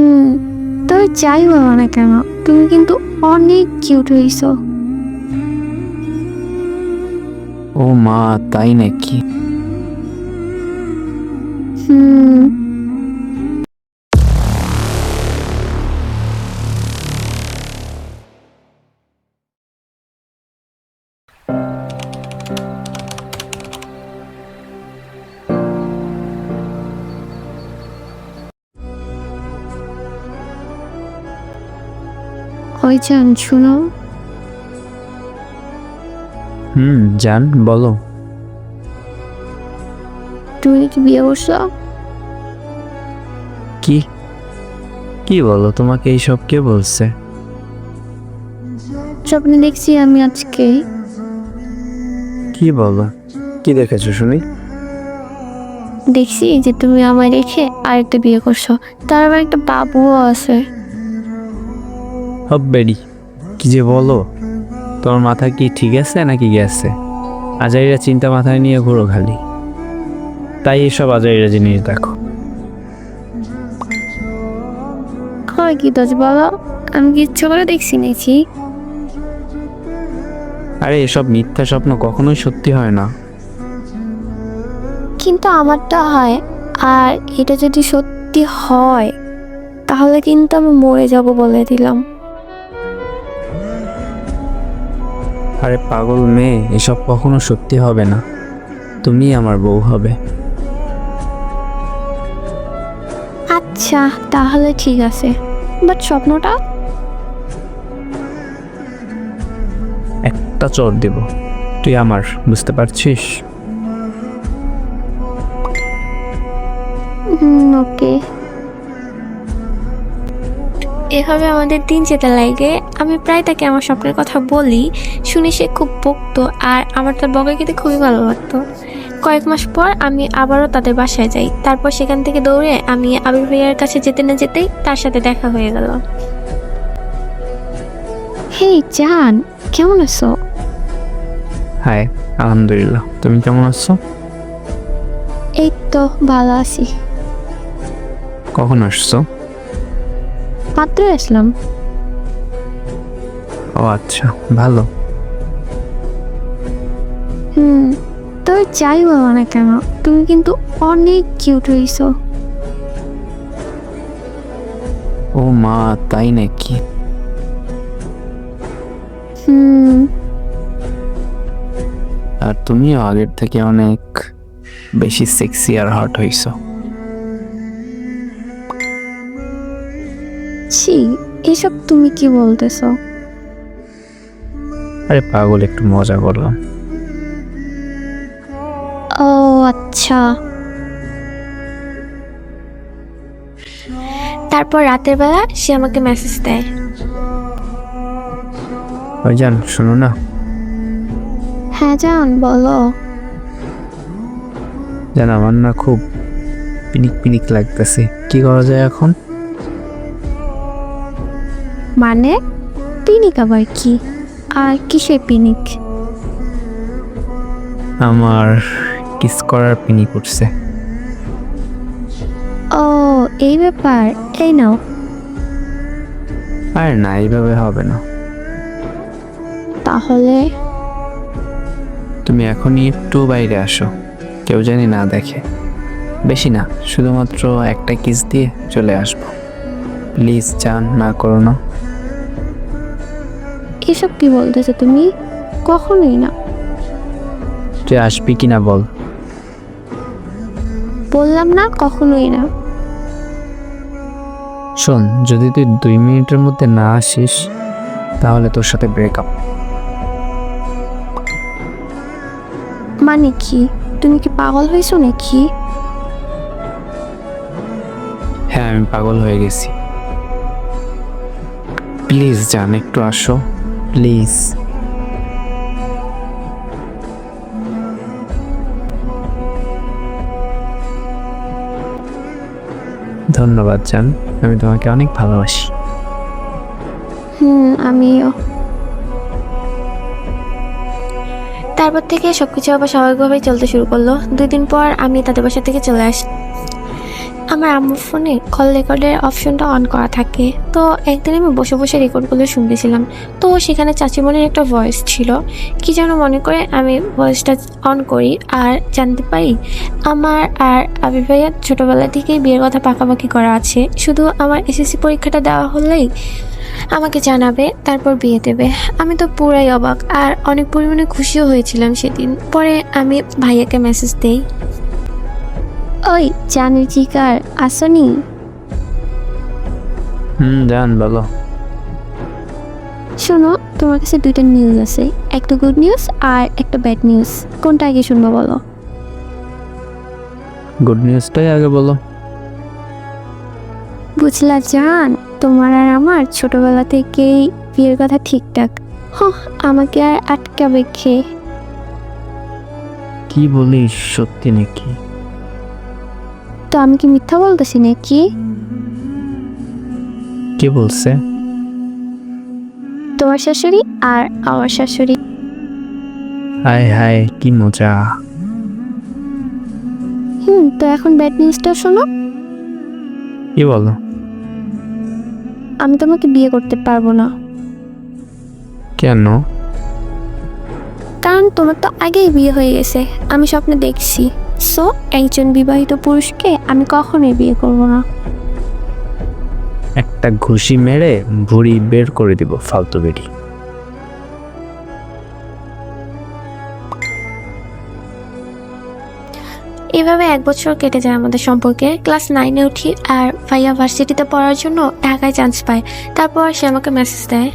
হুম তবে যাই বলো না কেন? তুমি কিন্তু অনেক কিউট হইছো। ও মা, তাই নাকি? যান শুনো। হুম জান বলো। তুমি কি বিয়ে করছ? কি? কি বলো তোমাকে এইসব কে বলছে? স্বপ্নে দেখছি আমি আজকে। কি বলো? কি দেখেছ শুনি? দেখছি যে তুমি আমায় রেখে আরেকটা বিয়ে করছ। তার আবার একটা বাবুও আছে। হব্বেরি কি যে বলো? তোমার মাথা কি ঠিক আছে নাকি গেছে? আজাইরা চিন্তা মাথায় নিয়ে ঘুরো খালি। তাই এসব আজাইরা জিনিস দেখো। হয় কি দোষ বলো? আমি কি ইচ্ছে করে দেখছি নাকি? আরে এসব মিথ্যা স্বপ্ন কখনোই সত্যি হয় না। কিন্তু আমারটা হয় আর এটা যদি সত্যি হয় তাহলে কিন্তু আমি মরে যাব বলে দিলাম। আরে পাগল মেয়ে এসব কখনো সত্যি হবে না। তুমি আমার বউ হবে। আচ্ছা তাহলে ঠিক আছে। বাট স্বপ্নটা? একটা চোর দেব। তুই আমার বুঝতে পারছিস? ওকে। এভাবে আমাদের দিন যেতে লাগে। আমি প্রায় তাকে আমার স্বপ্নের কথা বলি শুনে সে খুব বকতো আর আমার তার বকা খেতে খুবই ভালো লাগতো। কয়েক মাস পর আমি আবারও তাদের বাসায় যাই। তারপর সেখান থেকে দৌড়ে আমি আবির ভাইয়ার কাছে যেতে না যেতেই তার সাথে দেখা হয়ে গেল। হেই জান কেমন আছো? হাই আলহামদুলিল্লাহ। তুমি কেমন আছো? এই তো ভালো আছি। কখন আসছো? মাত্র আসলাম। ও আচ্ছা ভালো। হুম তো যাই বলো না কেন তুমি কিন্তু অনেক কিউট হইছো। ও মা তাই নাকি? হুম। আর তুমিও আগের থেকে অনেক বেশি সেক্সি আর হট হইছো। ছি এসব তুমি কি বলতেছো? আরে পাগল একটু মজা করলাম ও আচ্ছা। তারপর রাতের বেলা সে আমাকে মেসেজ দেয়। ওই জান শোনো না। হ্যাঁ জান বলো। জান আমার না খুব পিনিক পিনিক লাগতেছে। কি করা যায় এখন? মানে? পিনিক আবার কি? আর কিসে পিনিক? আমার কিস করার পিনিক উঠছে। ও এই ব্যাপার। এই নাও। আর না এইভাবে হবে না। তাহলে? তুমি এখনই একটু বাইরে আসো। কেউ জানি না দেখে। বেশি না শুধুমাত্র একটা কিস দিয়ে চলে আসব। প্লিজ চান না করো না। এসব কি বলতেছো তুমি? কখনোই না। তুই আসবি কিনা বল। বললাম না কখনোই না। শোন যদি তুই দুই মিনিটের মধ্যে না আসিস তাহলে তোর সাথে ব্রেকআপ মানে কি? তুমি কি পাগল হয়েছো নাকি? হ্যাঁ আমি পাগল হয়ে গেছি। প্লিজ জান একটু আসো। প্লিজ। ধন্যবাদ, জান। আমি তোমাকে অনেক ভালোবাসি। হুম, আমিও। তারপর থেকে সবকিছু আবার স্বাভাবিকভাবেই চলতে শুরু করল। দুই দিন পর আমি তাদের বাসা থেকে চলে আসি। আমার আম্মুর ফোনে কল রেকর্ডের অপশনটা অন করা থাকে। তো একদিন আমি বসে বসে রেকর্ডগুলো শুনতেছিলাম। তো সেখানে চাচিমণির একটা ভয়েস ছিল। কি যেন মনে করে আমি ভয়েসটা অন করি আর জানতে পারি আমার আর আবির ভাইয়ার ছোটোবেলা থেকেই বিয়ের কথা পাকাপাকি করা আছে। শুধু আমার এসএসসি পরীক্ষাটা দেওয়া হলেই আমাকে জানাবে, তারপর বিয়ে দেবে। আমি তো পুরাই অবাক আর অনেক পরিমাণে খুশিও হয়েছিলাম সেদিন। পরে আমি ভাইয়াকে মেসেজ দেই। ওই জানি চিকার আসনি? হুম জান বলো। শোনো তোমার কাছে দুইটা নিউজ আছে। একটা গুড নিউজ আর একটা ব্যাড নিউজ কোনটা আগে শুনব বলো? গুড নিউজটাই আগে বলো। বুঝলা জান তোমার আর আমার ছোটবেলা থেকেই বিয়ের কথা ঠিকঠাক। হ আমাকে আর আটকাবে খেয়ে কি বলিস সত্যি নাকি? তো আমি কি মিথ্যা বলতেছি নাকি? কে বলছে? তোমার শাশুড়ি আর আমার শাশুড়ি। হায় হায় কি মজা। হুম তো এখন ব্যাড নিউজটা শোনো। কি বলো? আমি তোমাকে বিয়ে করতে পারব না। কেন? কারণ তোমার তো আগেই বিয়ে হয়ে গেছে আমি স্বপ্নে দেখছি। সো একজন বিবাহিত পুরুষকে আমি কখনোই বিয়ে করব না। একটা ঘুষি মেরে ভুড়ি বের করে দিব ফালতু বেরি এভাবে এক বছর কেটে যায় আমাদের সম্পর্কে। ক্লাস নাইনে উঠি আর ভাইয়া ভার্সিটিতে পড়ার জন্য ঢাকায় চান্স পায়। তারপর সে আমাকে মেসেজ দেয়।